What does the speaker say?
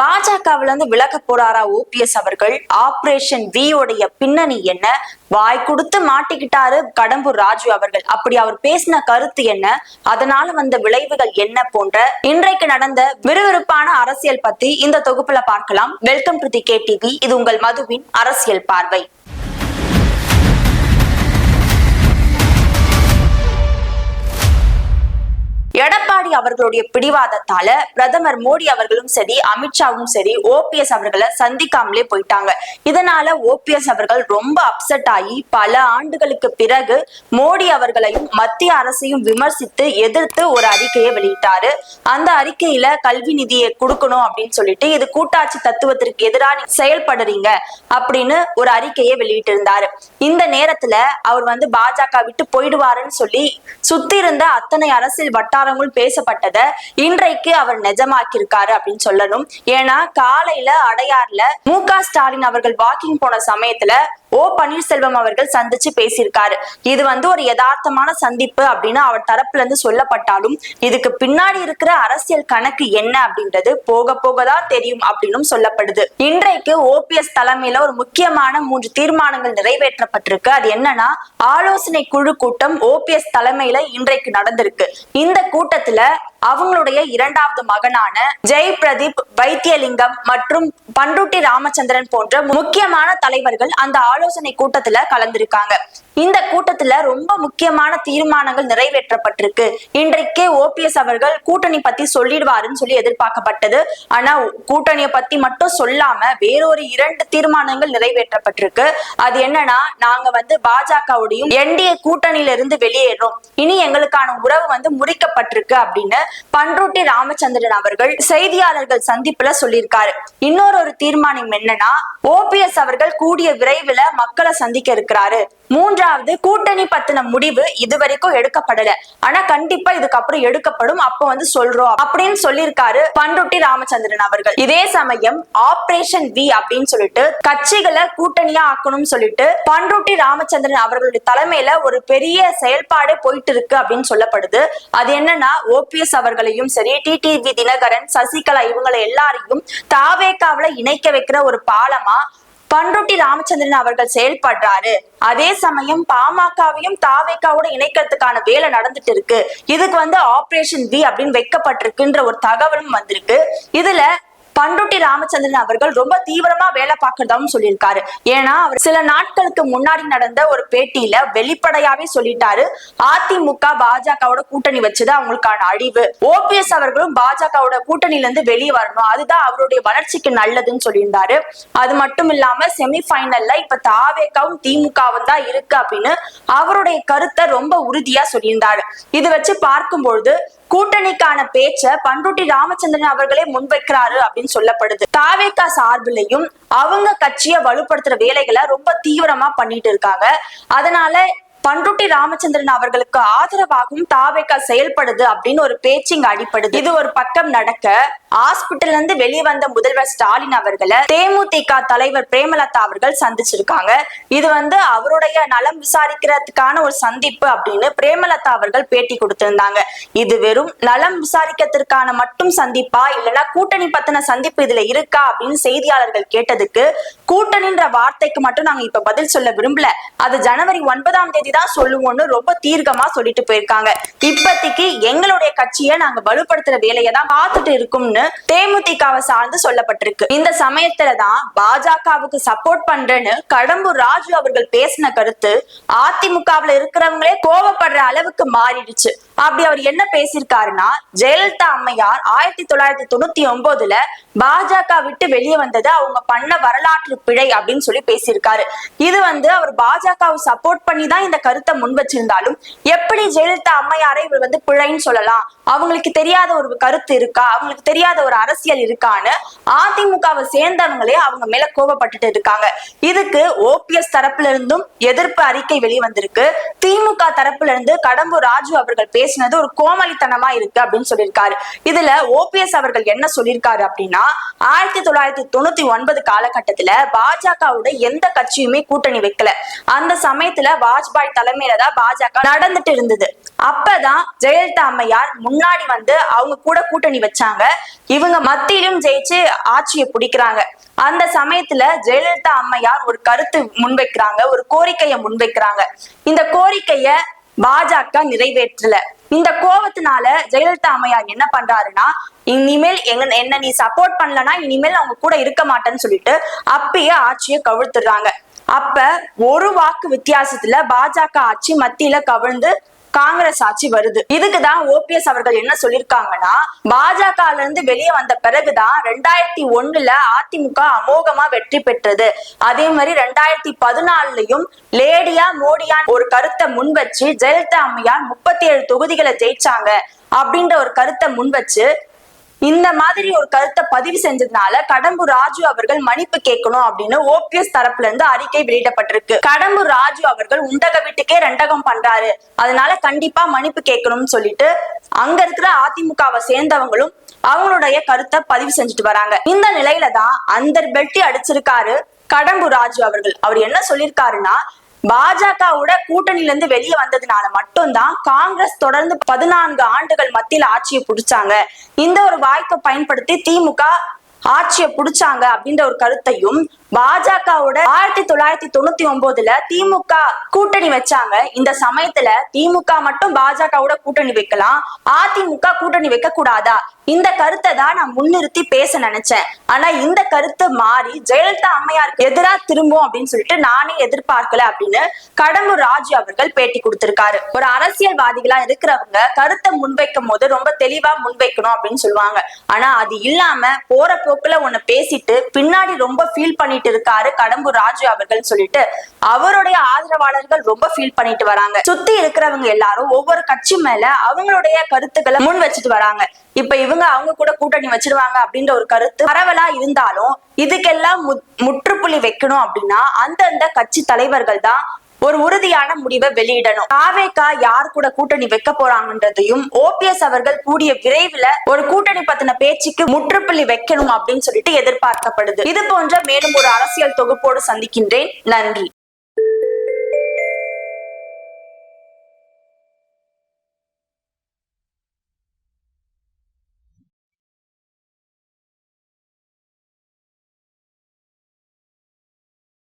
பாஜகவுல இருந்து விலக போறாரா ஓபிஎஸ் அவர்கள்? ஆபரேஷன் வி உடைய பின்னணி என்ன? வாய் கொடுத்து மாட்டிக்கிட்டாரு கடம்பூர் ராஜு அவர்கள். அப்படி அவர் பேசின கருத்து என்ன? அதனால வந்த விளைவுகள் என்ன போன்ற இன்றைக்கு நடந்த விறுவிறுப்பான அரசியல் பத்தி இந்த தொகுப்புல பார்க்கலாம். Welcome to the K TV இது உங்கள் மதுவின் அரசியல் பார்வை. எடப்பாடி அவர்களுடைய பிடிவாதத்தால பிரதமர் மோடி அவர்களும் சரி அமித்ஷாவும் சரி ஓபிஎஸ் அவர்களை சந்திக்காமலே போயிட்டாங்க. இதனால ஓபிஎஸ் அவர்கள் ரொம்ப அப்செட் ஆகி பல ஆண்டுகளுக்கு பிறகு மோடி அவர்களையும் மத்திய அரசையும் விமர்சித்து எதிர்த்து ஒரு அறிக்கையை வெளியிட்டாரு. அந்த அறிக்கையில கல்வி நிதியை கொடுக்கணும் அப்படின்னு சொல்லிட்டு இது கூட்டாட்சி தத்துவத்திற்கு எதிராக செயல்படுறீங்க அப்படின்னு ஒரு அறிக்கையை வெளியிட்டு இருந்தாரு இந்த நேரத்துல அவர் வந்து பாஜக விட்டு போயிடுவாருன்னு சொல்லி சுத்தி இருந்த அத்தனை அரசியல் வட்டார விவகாரங்கள் பேசப்பட்டத இன்றைக்கு அவர் நிஜமாக்கியிருக்காரு அப்படின்னு சொல்லணும். ஏன்னா காலையில அடையார்ல மு ஸ்டாலின் அவர்கள் வாக்கிங் போன சமயத்துல ஓ பன்னீர்செல்வம் அவர்கள் சந்திச்சு பேசியிருக்காரு. இது வந்து ஒரு யதார்த்தமான சந்திப்பு அப்படின்னு அவர் தரப்புல இருந்து சொல்லப்பட்டாலும் இதுக்கு பின்னாடி இருக்கிற அரசியல் கணக்கு என்ன அப்படின்றது போக போக தான் தெரியும் அப்படின்னு சொல்லப்படுது. இன்றைக்கு ஓபிஎஸ் தலைமையில ஒரு முக்கியமான மூன்று தீர்மானங்கள் நிறைவேற்றப்பட்டிருக்கு. அது என்னன்னா ஆலோசனை குழு கூட்டம் ஓபிஎஸ் தலைமையில இன்றைக்கு நடந்திருக்கு. இந்த கூட்டத்துல அவங்களுடைய இரண்டாவது மகனான ஜெய் பிரதீப் வைத்தியலிங்கம் மற்றும் பண்ருட்டி ராமச்சந்திரன் போன்ற முக்கியமான தலைவர்கள் அந்த ஆலோசனை கூட்டத்துல கலந்திருக்காங்க. இந்த கூட்டத்துல ரொம்ப முக்கியமான தீர்மானங்கள் நிறைவேற்றப்பட்டிருக்கு. இன்றைக்கே ஓபிஎஸ் அவர்கள் கூட்டணி பத்தி சொல்லிடுவாருன்னு சொல்லி எதிர்பார்க்கப்பட்டது. ஆனா கூட்டணியை பத்தி மட்டும் சொல்லாம வேறொரு இரண்டு தீர்மானங்கள் நிறைவேற்றப்பட்டிருக்கு. அது என்னன்னா நாங்க வந்து பாஜகவுடையும் என்டிஏ கூட்டணியில இருந்து வெளியேறோம். இனி எங்களுக்கான உறவு வந்து முறிக்கப்பட்டிருக்கு அப்படின்னு பண்ருட்டி ராமச்சந்திரன் அவர்கள் செய்தியாளர்கள் சந்திப்புல சொல்லியிருக்காரு. இன்னொரு ஒரு தீர்மானம் என்னன்னா ஓபிஎஸ் அவர்கள் கூடிய விரைவில் மக்களை சந்திக்க இருக்கிறாரு. மூன்றாவது கூட்டணி பத்தின முடிவு இதுவரைக்கும் எடுக்கப்படல. ஆனா கண்டிப்பா இதுக்கப்புறம் எடுக்கப்படும் அப்ப வந்து சொல்றோம் அப்படின்னு சொல்லியிருக்காரு பண்ருட்டி ராமச்சந்திரன் அவர்கள். இதே சமயம் ஆபரேஷன் வி அப்படின்னு சொல்லிட்டு கட்சிகளை கூட்டணியா ஆக்கணும்னு சொல்லிட்டு பண்ருட்டி ராமச்சந்திரன் அவர்களுடைய தலைமையில ஒரு பெரிய செயல்பாடு போயிட்டு இருக்கு அப்படின்னு சொல்லப்படுது. அது என்னன்னா ஓபிஎஸ் அவர்களையும் சரி டிடிவி தினகரன் சசிகலா இவங்களை எல்லாரையும் தாவேக்காவில இணைக்க வைக்கிற ஒரு பாலமா பண்ருட்டி ராமச்சந்திரன் அவர்கள் செயல்படுறாரு. அதே சமயம் பாமகவையும் தாவேக்காவோட இணைக்கிறதுக்கான வேலை நடந்துட்டு இருக்கு. இதுக்கு வந்து ஆபரேஷன் வி அப்படின்னு வைக்கப்பட்டிருக்குன்ற ஒரு தகவலும் வந்திருக்கு. இதுல பண்ருட்டி ராமச்சந்திரன் அவர்கள் ரொம்ப தீவிரமா வேலை பார்க்கறதாவும் சொல்லியிருக்காரு. ஏன்னா அவர் சில நாட்களுக்கு முன்னாடி நடந்த ஒரு பேட்டியில வெளிப்படையாவே சொல்லிட்டாரு. அதிமுக பாஜகவோட கூட்டணி வச்சது அவங்களுக்கான அழிவு. ஓபிஎஸ் அவர்களும் பாஜகவோட கூட்டணியில இருந்து வெளியே வரணும். அதுதான் அவருடைய வளர்ச்சிக்கு நல்லதுன்னு சொல்லியிருந்தாரு. அது மட்டும் இல்லாம செமி பைனல்ல இப்ப தாவேக்காவும் திமுகவும் தான் இருக்கு அப்படின்னு அவருடைய கருத்தை ரொம்ப உறுதியா சொல்லியிருந்தாரு. இது வச்சு பார்க்கும்பொழுது கூட்டணிக்கான பேச்ச பண்ருட்டி ராமச்சந்திரன் அவர்களே முன்வைக்கிறாரு அப்படின்னு சொல்லப்படுது. தாவேக்கா சார்பிலையும் அவங்க கட்சியை வலுப்படுத்துற வேலைகளை ரொம்ப தீவிரமா பண்ணிட்டு இருக்காங்க. அதனால பண்ருட்டி ராமச்சந்திரன் அவர்களுக்கு ஆதரவாகவும் தாவேக்கா செயல்படுது அப்படின்னு ஒரு பேச்சு இங்க அடிப்படுது இது ஒரு பக்கம் நடக்க ஹாஸ்பிட்டல்ல இருந்து வெளியே வந்த முதல்வர் ஸ்டாலின் அவர்களை தேமுதிக தலைவர் பிரேமலதா அவர்கள் சந்திச்சிருக்காங்க. இது வந்து அவருடைய நலம் விசாரிக்கிறதுக்கான ஒரு சந்திப்பு அப்படின்னு பிரேமலதா அவர்கள் பேட்டி கொடுத்திருந்தாங்க. இது வெறும் நலம் விசாரிக்கிறதுக்கான மட்டும் சந்திப்பா இல்லைன்னா கூட்டணி பத்தின சந்திப்பு இதுல இருக்கா அப்படின்னு செய்தியாளர்கள் கேட்டதுக்கு கூட்டணின்ற வார்த்தைக்கு மட்டும் நாங்க இப்ப பதில் சொல்ல விரும்பல. அது ஜனவரி ஒன்பதாம் தேதி பத்தி தான் சொல்லுவோம்னு ரொம்ப தீர்க்கமா சொல்லிட்டு போயிருக்காங்க. இப்பத்திக்கு எங்களுடைய கட்சியை நாங்க வலுப்படுத்துற வேலையை தான் பார்த்துட்டு இருக்கும்னு தேமுதிகவை சார்ந்து சொல்லப்பட்டிருக்கு. இந்த சமயத்துலதான் பாஜகவுக்கு சப்போர்ட் பண்றேன்னு கடம்பூர் ராஜு அவர்கள் பேசின கருத்து அதிமுகவுல இருக்கிறவங்களே கோவப்படுற அளவுக்கு மாறிடுச்சு. அப்படி அவர் என்ன பேசியிருக்காருன்னா ஜெயலலிதா அம்மையார் ஆயிரத்தி தொள்ளாயிரத்தி தொண்ணூத்தி ஒன்பதுல பாஜக விட்டு வெளியே வந்தது அவங்க பண்ண வரலாற்று பிழை அப்படின்னு சொல்லி பேசியிருக்காரு. இது வந்து அவர் பாஜகவை சப்போர்ட் பண்ணி தான் இந்த கருத்தை முன் வச்சிருந்தாலும் எப்படி ஜெயலலிதா அம்மையாரை இவர் வந்து பிழைன்னு சொல்லலாம்? அவங்களுக்கு தெரியாத ஒரு கருத்து இருக்கா? அவங்களுக்கு தெரியாத ஒரு அரசியல் இருக்கான்னு அதிமுகவை சேர்ந்தவங்களே அவங்க மேல கோபப்பட்டுட்டு இருக்காங்க. இதுக்கு ஓபிஎஸ் தரப்புல இருந்தும் எதிர்ப்பு அறிக்கை வெளிவந்திருக்கு. திமுக தரப்புல இருந்து கடம்பூர் ராஜு அவர்கள் பேசினது ஒரு கோமலித்தனமா இருக்கு அப்படின்னு சொல்லியிருக்காரு. இதுல ஓபிஎஸ் அவர்கள் என்ன சொல்லியிருக்காரு அப்படின்னா ஆயிரத்தி தொள்ளாயிரத்தி தொண்ணூத்தி ஒன்பது காலகட்டத்துல பாஜகவோட எந்த கட்சியுமே கூட்டணி வைக்கல. அந்த சமயத்துல வாஜ்பாய் தலைமையில தான் பாஜக நடந்துட்டு இருந்தது. அப்பதான் ஜெயலலிதா அம்மையார் முன்னாடி வந்து அவங்க கூட கூட்டணி வச்சாங்க. இவங்க மத்தியிலும் ஜெயிச்சு ஆட்சியை பிடிக்கிறாங்க. அந்த சமயத்துல ஜெயலலிதா அம்மையார் ஒரு கருத்து முன்வைக்கிறாங்க ஒரு கோரிக்கையை முன்வைக்கிறாங்க. இந்த கோரிக்கைய பாஜக நிறைவேற்றல. இந்த கோவத்தினால ஜெயலலிதா அம்மையார் என்ன பண்றாருன்னா இனிமேல் எங்க என்ன நீ சப்போர்ட் பண்ணலன்னா இனிமேல் அவங்க கூட இருக்க மாட்டேன்னு சொல்லிட்டு அப்பயே ஆட்சியை கவிழ்த்துடுறாங்க. அப்ப ஒரு வாக்கு வித்தியாசத்துல பாஜக ஆட்சி மத்தியில கவிழ்ந்து காங்கிரஸ் ஆட்சி வருது. இதுக்குதான் ஓபிஎஸ் அவர்கள் என்ன சொல்லிருக்காங்கன்னா பாஜக இருந்து வெளியே வந்த பிறகுதான் ரெண்டாயிரத்தி ஒண்ணுல அதிமுக அமோகமா வெற்றி பெற்றது. அதே மாதிரி ரெண்டாயிரத்தி பதினாலுலயும் லேடியா மோடியா ஒரு கருத்தை முன்வச்சு ஜெயலலிதா அம்மையார் முப்பத்தி ஏழு தொகுதிகளை ஜெயிச்சாங்க. அப்படின்ற ஒரு கருத்தை முன்வச்சு இந்த மாதிரி ஒரு கருத்தை பதிவு செஞ்சதுனால கடம்பூர் ராஜு அவர்கள் மன்னிப்பு கேட்கணும் அப்படின்னு ஓபிஎஸ் தரப்புல இருந்து அறிக்கை வெளியிடப்பட்டிருக்கு. கடம்பூர் ராஜு அவர்கள் உண்டக வீட்டுக்கே ரெண்டகம் பண்றாரு. அதனால கண்டிப்பா மன்னிப்பு கேட்கணும்னு சொல்லிட்டு அங்க இருக்கிற அதிமுகவை சேர்ந்தவங்களும் அவங்களுடைய கருத்தை பதிவு செஞ்சுட்டு வராங்க. இந்த நிலையில தான் அந்த பெல்ட்டி அடிச்சிருக்காரு கடம்பூர் ராஜு அவர்கள். அவர் என்ன சொல்லியிருக்காருன்னா பாஜகவோட கூட்டணியில இருந்து வெளியே வந்ததுனால மட்டும்தான் காங்கிரஸ் தொடர்ந்து பதினான்கு ஆண்டுகள் மத்தியில் ஆட்சியை பிடிச்சாங்க. இந்த ஒரு வாய்ப்பை பயன்படுத்தி திமுக ஆட்சியை புடிச்சாங்க அப்படின்ற ஒரு கருத்தையும் பாஜகவோட ஆயிரத்தி தொள்ளாயிரத்தி தொண்ணூத்தி ஒன்பதுல திமுக கூட்டணி வச்சாங்க. இந்த சமயத்துல திமுக மட்டும் பாஜகவோட கூட்டணி வைக்கலாம். அதிமுக கூட்டணி வைக்க கூடாதா? இந்த கருத்தை தான் நான் முன்னிறுத்தி பேச நினைச்சேன். ஆனா இந்த கருத்து மாறி ஜெயலலிதா அம்மையாருக்கு எதிரா திரும்பும் அப்படின்னு சொல்லிட்டு நானே எதிர்பார்க்கல அப்படின்னு கடம்பூர் ராஜு அவர்கள் பேட்டி கொடுத்திருக்காரு. ஒரு அரசியல்வாதிகளா இருக்கிறவங்க கருத்தை முன்வைக்கும் போது ரொம்ப தெளிவா முன்வைக்கணும் அப்படின்னு சொல்லுவாங்க. ஆனா அது இல்லாம போற போக்குல ஒண்ணு பேசிட்டு பின்னாடி ரொம்ப ஃபீல் பண்ணிட்டு இருக்காரு கடம்பூர் ராஜு அவர்கள் சொல்லிட்டு. அவருடைய ஆதரவாளர்கள் ரொம்ப ஃபீல் பண்ணிட்டு வராங்க. சுத்தி இருக்கிறவங்க எல்லாரும் ஒவ்வொரு கட்சி மேல அவங்களுடைய கருத்துக்களை முன் வச்சுட்டு வராங்க. இப்ப இவங்க அவங்க கூட கூட்டணி வச்சிருவாங்க அப்படின்ற ஒரு கருத்து பரவலா இருந்தாலும் இதுக்கெல்லாம் முற்றுப்புள்ளி வைக்கணும் அப்படின்னா அந்தந்த கட்சி தலைவர்கள் தான் ஒரு உறுதியான முடிவை வெளியிடணும். காவேகா யார் கூட கூட்டணி வைக்க போறாங்கன்றதையும் ஓபிஎஸ் அவர்கள் கூடிய விரைவில் ஒரு கூட்டணி பத்தின பேச்சுக்கு முற்றுப்புள்ளி வைக்கணும் அப்படின்னு சொல்லிட்டு எதிர்பார்க்கப்படுது. இது போன்ற மேலும் ஒரு அரசியல் தொகுப்போடு சந்திக்கின்றேன். நன்றி.